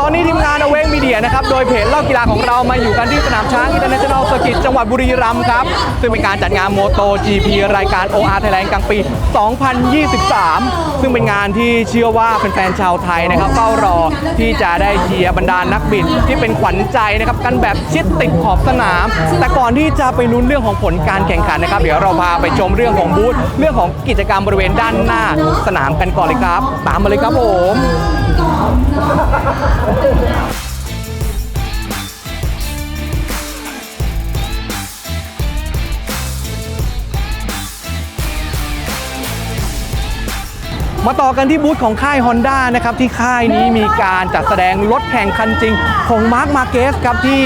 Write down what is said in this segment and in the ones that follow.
ตอนนี้ทีมงานเอาเวง เดียนะครับ โดยเพจเล่ากีฬาของเรามาอยู่กันที่สนามช้างอินเตอร์เนชั่นแนลสกิตจังหวัดบุรีรัมย์ครับ ซึ่งเป็นการจัดงานโมโต GP รายการ OR Thailand กลางปี 2023 ซึ่งเป็นงานที่เชื่อว่าแฟนๆชาวไทยนะครับเฝ้ารอที่จะได้เชียร์บรรดานักบิดที่เป็นขวัญใจนะครับกันแบบชิดติดขอบสนาม แต่ก่อนที่จะไปลุ้นเรื่องของผลการแข่งขันนะครับ เดี๋ยวเราพาไปชมเรื่องของบูธเรื่องของกิจกรรมบริเวณด้านหน้าสนามกันก่อนเลยครับ ตามมาเลยครับผม มาต่อกันที่บูธของค่าย Honda นะครับที่ค่ายนี้มีการจัดแสดงรถแข่งคันจริง ของมาร์คมาเกสครับที่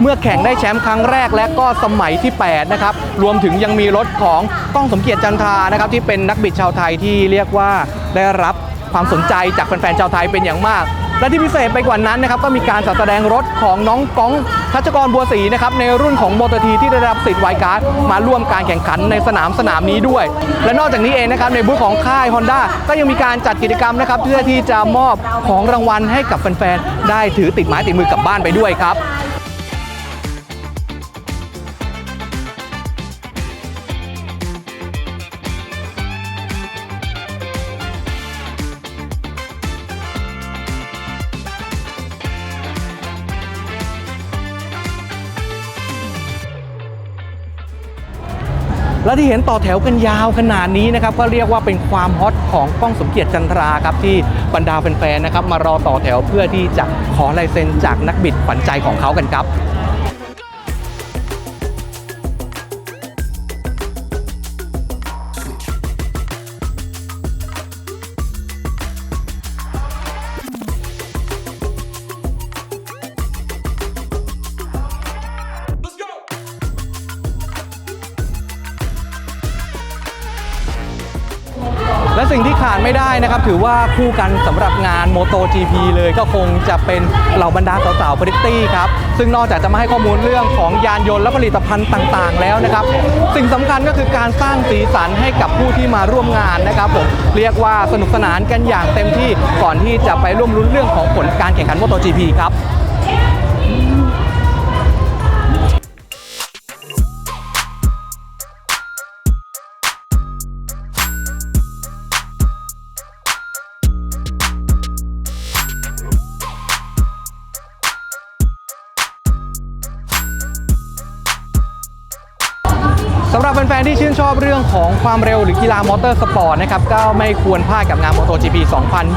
เมื่อแข่งได้แชมป์ครั้งแรกและก็สมัยที่ 8 นะครับ รวมถึงยังมีรถของต้องสมเกียรติจันทรานะครับที่เป็นนักบิดชาวไทยที่เรียกว่าได้รับความสนใจจากแฟนๆชาวไทยเป็นอย่างมาก และที่พิเศษไปกว่านั้นนะครับก็มีการจัดแสดงรถของน้องก้องทัชกรบัวศรีนะครับในรุ่นของโมเตทีที่ได้รับสิทธิ์ไวการ์ดมาร่วมการแข่งขันในสนามสนามนี้ด้วย และนอกจากนี้เองนะครับในบูธของค่าย Honda ก็ยังมีการจัดกิจกรรมนะครับเพื่อที่จะมอบของรางวัลให้กับแฟนๆได้ถือติดไม้ติดมือกลับบ้านไปด้วยครับ และที่เห็นต่อแถวกันยาวขนาดนี้นะครับก็เรียกว่าเป็นความฮอตของก้องสมเกียรติจันทราครับที่บรรดาแฟนๆนะครับมารอต่อแถวเพื่อที่จะขอลายเซ็นจากนักบิดขวัญใจของเขากันครับ และสิ่งที่ขาดไม่ได้นะครับ ถือว่าคู่กันสำหรับงาน Moto GP เลยก็คงจะเป็นเหล่าบรรดาสาวๆบริตตี้ครับ ซึ่งนอกจากจะมาให้ข้อมูลเรื่องของยานยนต์และผลิตภัณฑ์ต่างๆ แล้วนะครับ สิ่งสำคัญก็คือการสร้างสีสันให้กับผู้ที่มาร่วมงานนะครับผมเรียกว่าสนุกสนานกันอย่างเต็มที่ก่อนที่จะไปร่วมรุ้นเรื่องของผลการแข่งขัน Moto GP ครับ สำหรับแฟนๆที่ชื่นชอบเรื่องของความเร็วหรือกีฬามอเตอร์สปอร์ตนะครับก็ไม่ควรพลาดกับงาน MotoGP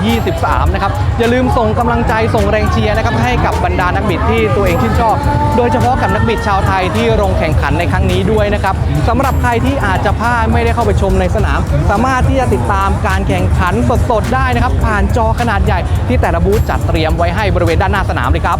2023 นะครับอย่าลืมส่งกำลังใจส่งแรงเชียร์นะครับให้กับบรรดานักบิดที่ตัวเองชื่นชอบ โดยเฉพาะกับนักบิดชาวไทยที่ลงแข่งขันในครั้งนี้ด้วยนะครับสำหรับใครที่อาจจะพลาดไม่ได้เข้าไปชมในสนาม สามารถที่จะติดตามการแข่งขันสดๆได้นะครับผ่านจอขนาดใหญ่ที่แต่ละบูธจัดเตรียมไว้ให้บริเวณด้านหน้าสนามเลยครับ